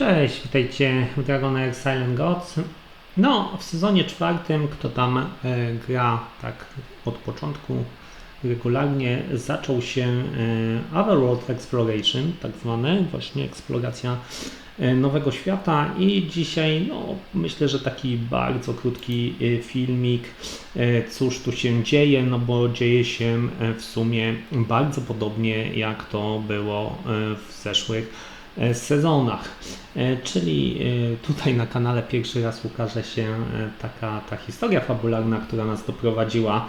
Cześć, witajcie w Dragon Air Silent Gods. No, w sezonie czwartym, kto tam e, gra tak od początku regularnie, zaczął się e, Otherworld Exploration, tak zwane, właśnie eksploracja e, nowego świata i dzisiaj, no, myślę, że taki bardzo krótki e, filmik, e, cóż tu się dzieje, no bo dzieje się e, w sumie bardzo podobnie jak to było e, w zeszłych sezonach. E, Czyli e, tutaj na kanale pierwszy raz ukaże się e, taka ta historia fabularna, która nas doprowadziła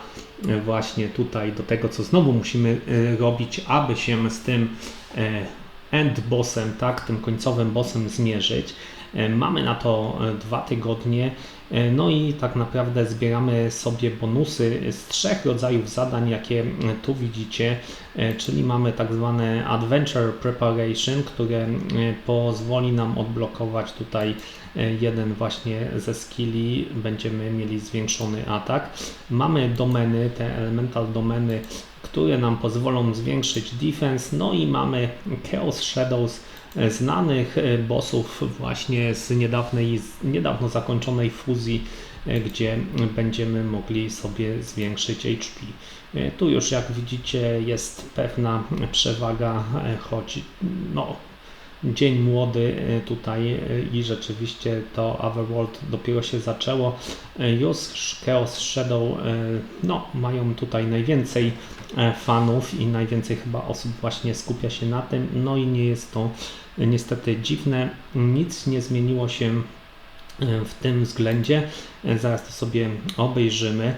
e, właśnie tutaj do tego, co znowu musimy e, robić, aby się z tym e, end bossem, tak, tym końcowym bossem zmierzyć. E, Mamy na to e, dwa tygodnie. E, No i tak naprawdę zbieramy sobie bonusy z trzech rodzajów zadań, jakie tu widzicie, E, czyli mamy tak zwane Adventure Preparation, które e, pozwoli nam odblokować tutaj jeden właśnie ze skilli, będziemy mieli zwiększony atak. Mamy domeny, te elemental domeny, które nam pozwolą zwiększyć defense, no i mamy Chaos Shadows, znanych e, bossów właśnie z niedawnej, z niedawno zakończonej fuzji, e, gdzie będziemy mogli sobie zwiększyć HP. E, Tu już jak widzicie jest pewna przewaga, e, choć no, dzień młody e, tutaj e, i rzeczywiście to Otherworld dopiero się zaczęło. E, Już Chaos Shadow no, mają tutaj najwięcej fanów i najwięcej chyba osób właśnie skupia się na tym. No i nie jest to niestety dziwne. Nic nie zmieniło się w tym względzie. Zaraz to sobie obejrzymy.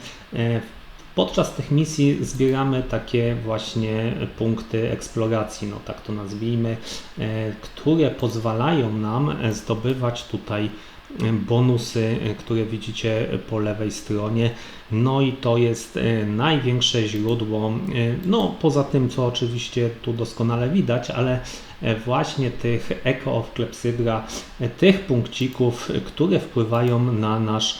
Podczas tych misji zbieramy takie właśnie punkty eksploracji, no tak to nazwijmy, e, które pozwalają nam zdobywać tutaj bonusy, e, które widzicie po lewej stronie. No i to jest e, największe źródło, no poza tym, co oczywiście tu doskonale widać, ale właśnie tych Echo of Klepsydra, tych punkcików, które wpływają na nasz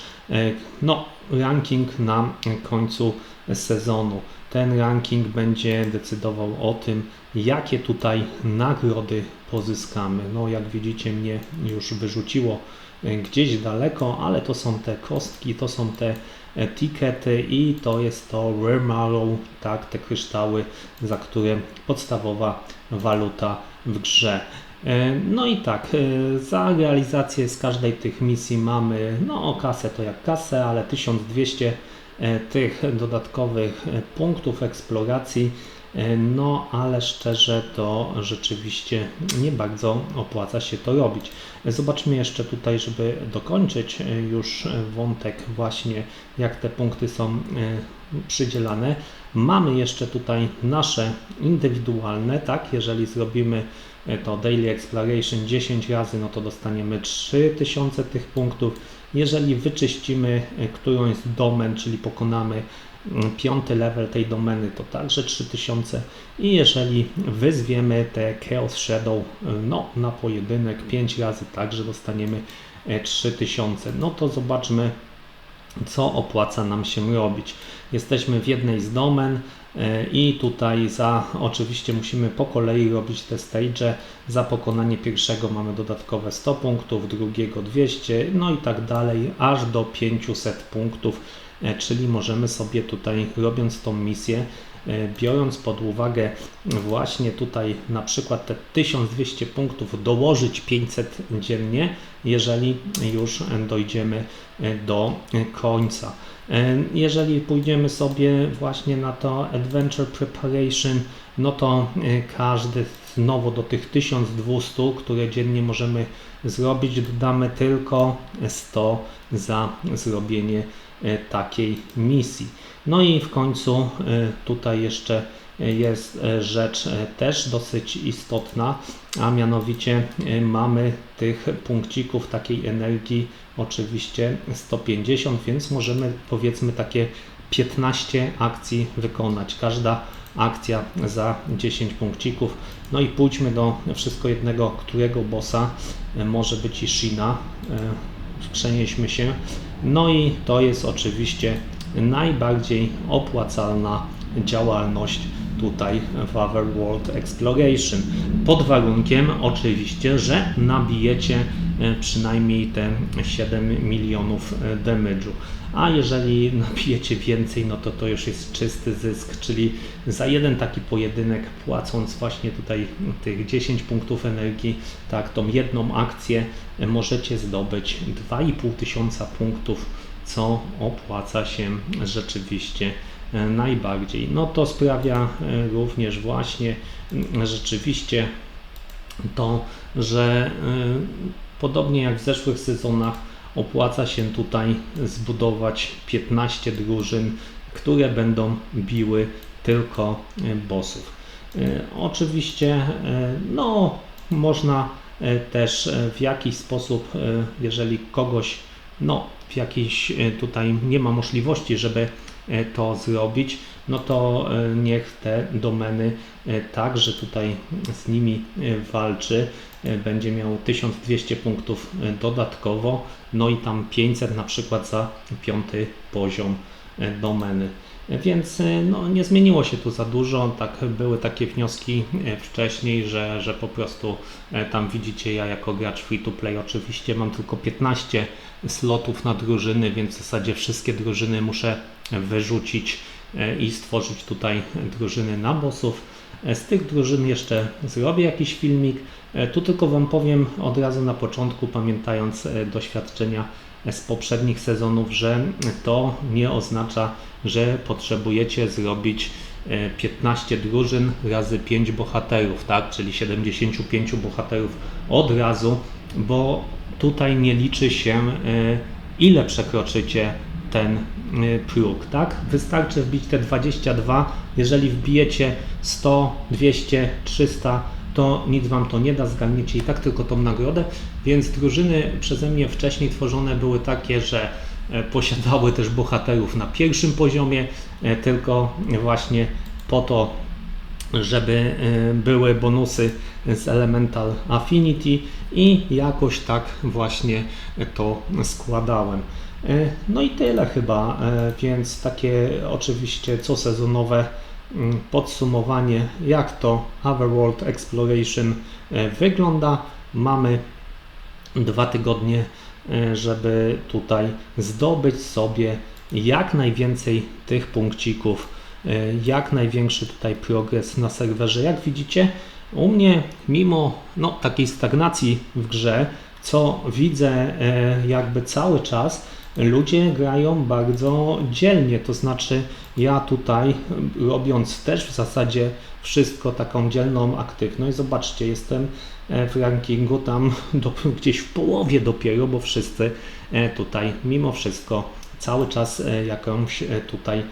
no, ranking na końcu sezonu. Ten ranking będzie decydował o tym, jakie tutaj nagrody pozyskamy. No, jak widzicie, mnie już wyrzuciło e, gdzieś daleko, ale to są te kostki, to są te e, tikety i to jest to Rare Marrow, tak, te kryształy, za które podstawowa waluta w grze. E, No i tak, e, za realizację z każdej tych misji mamy, no kasę to jak kasę, ale 1200 e, tych dodatkowych punktów eksploracji, no ale szczerze to rzeczywiście nie bardzo opłaca się to robić. Zobaczmy jeszcze tutaj, żeby dokończyć już wątek właśnie jak te punkty są przydzielane. Mamy jeszcze tutaj nasze indywidualne, tak, jeżeli zrobimy to Daily Exploration 10 razy, no to dostaniemy 3000 tych punktów. Jeżeli wyczyścimy e, którąś z domen, czyli pokonamy mm, piąty level tej domeny, to także 3000 i jeżeli wyzwiemy te Chaos Shadow e, no, na pojedynek 5 razy, także dostaniemy e, 3000. No to zobaczmy, co opłaca nam się robić. Jesteśmy w jednej z domen e, i tutaj za oczywiście musimy po kolei robić te stage. Za pokonanie pierwszego mamy dodatkowe 100 punktów, drugiego 200, no i tak dalej, aż do 500 punktów, e, czyli możemy sobie tutaj robiąc tą misję e, biorąc pod uwagę właśnie tutaj na przykład te 1200 punktów dołożyć 500 dziennie, jeżeli już dojdziemy e, do końca. E, Jeżeli pójdziemy sobie właśnie na to Adventure Preparation, no to e, każdy znowu do tych 1200, które dziennie możemy zrobić, dodamy tylko 100 za zrobienie e, takiej misji. No i w końcu tutaj jeszcze jest rzecz też dosyć istotna, a mianowicie mamy tych punkcików takiej energii oczywiście 150, więc możemy powiedzmy takie 15 akcji wykonać. Każda akcja za 10 punkcików. No i pójdźmy do wszystko jednego, którego bossa e, może być i Shina. E, Przenieśmy się. No i to jest oczywiście najbardziej opłacalna działalność tutaj w Otherworld Exploration. Pod warunkiem oczywiście, że nabijecie przynajmniej te 7 milionów e, damage'u. A jeżeli nabijecie więcej, no to to już jest czysty zysk, czyli za jeden taki pojedynek płacąc właśnie tutaj tych 10 punktów energii, tak, tą jedną akcję e, możecie zdobyć 2,5 tysiąca punktów, co opłaca się rzeczywiście E, najbardziej. No to sprawia e, również właśnie rzeczywiście to, że e, podobnie jak w zeszłych sezonach opłaca się tutaj zbudować 15 drużyn, które będą biły tylko bossów. Oczywiście no, można też w jakiś sposób, jeżeli kogoś no, w jakiejś tutaj nie ma możliwości, żeby E, to zrobić, no to e, niech te domeny e, także tutaj z nimi walczy. Będzie miał 1200 punktów dodatkowo, no i tam 500 na przykład za piąty poziom domeny. Więc no, nie zmieniło się tu za dużo. Tak, były takie wnioski wcześniej, że, że po prostu tam widzicie, ja jako gracz free to play oczywiście mam tylko 15 slotów na drużyny, więc w zasadzie wszystkie drużyny muszę wyrzucić e, i stworzyć tutaj drużyny na bossów. E, z tych drużyn jeszcze zrobię jakiś filmik. E, tu tylko Wam powiem od razu na początku, pamiętając doświadczenia z poprzednich sezonów, że to nie oznacza, że potrzebujecie zrobić 15 drużyn razy 5 bohaterów, tak? czyli 75 bohaterów od razu, bo tutaj nie liczy się ile przekroczycie ten próg, tak? Wystarczy wbić te 22, jeżeli wbijecie 100, 200, 300, to nic Wam to nie da, zgarniecie i tak tylko tą nagrodę, więc drużyny przeze mnie wcześniej tworzone były takie, że e, posiadały też bohaterów na pierwszym poziomie, e, tylko właśnie po to, żeby e, były bonusy z Elemental Affinity i jakoś tak właśnie to składałem. E, no i tyle chyba, e, więc takie oczywiście co sezonowe mm, podsumowanie, jak to Otherworld Exploration wygląda. Mamy dwa tygodnie, żeby tutaj zdobyć sobie jak najwięcej tych punkcików, jak największy tutaj progres na serwerze. Jak widzicie, u mnie mimo no, takiej stagnacji w grze, co widzę jakby cały czas, ludzie grają bardzo dzielnie. To znaczy, ja tutaj robiąc też w zasadzie wszystko taką dzielną aktywność, zobaczcie, jestem e, w rankingu tam do, gdzieś w połowie dopiero, bo wszyscy e, tutaj mimo wszystko cały czas e, jakąś tutaj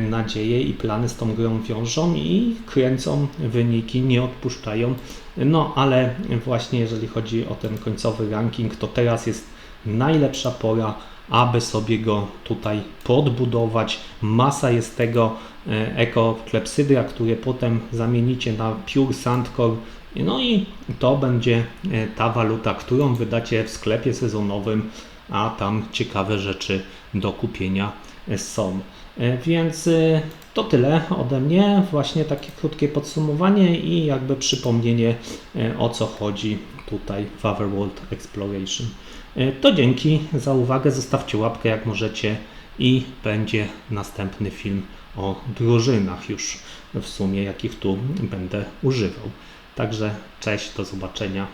nadzieję i plany z tą grą wiążą i kręcą wyniki, nie odpuszczają. No ale właśnie jeżeli chodzi o ten końcowy ranking, to teraz jest najlepsza pora aby sobie go tutaj podbudować. Masa jest tego e, ekoklepsydra, które potem zamienicie na Pure Sandcore. No i to będzie e, ta waluta, którą wydacie w sklepie sezonowym, a tam ciekawe rzeczy do kupienia są. Więc to tyle ode mnie, właśnie takie krótkie podsumowanie i jakby przypomnienie o co chodzi tutaj w Otherworld Exploration. E, to dzięki za uwagę, zostawcie łapkę jak możecie i będzie następny film o drużynach już w sumie, jakich tu będę używał. Także cześć, do zobaczenia.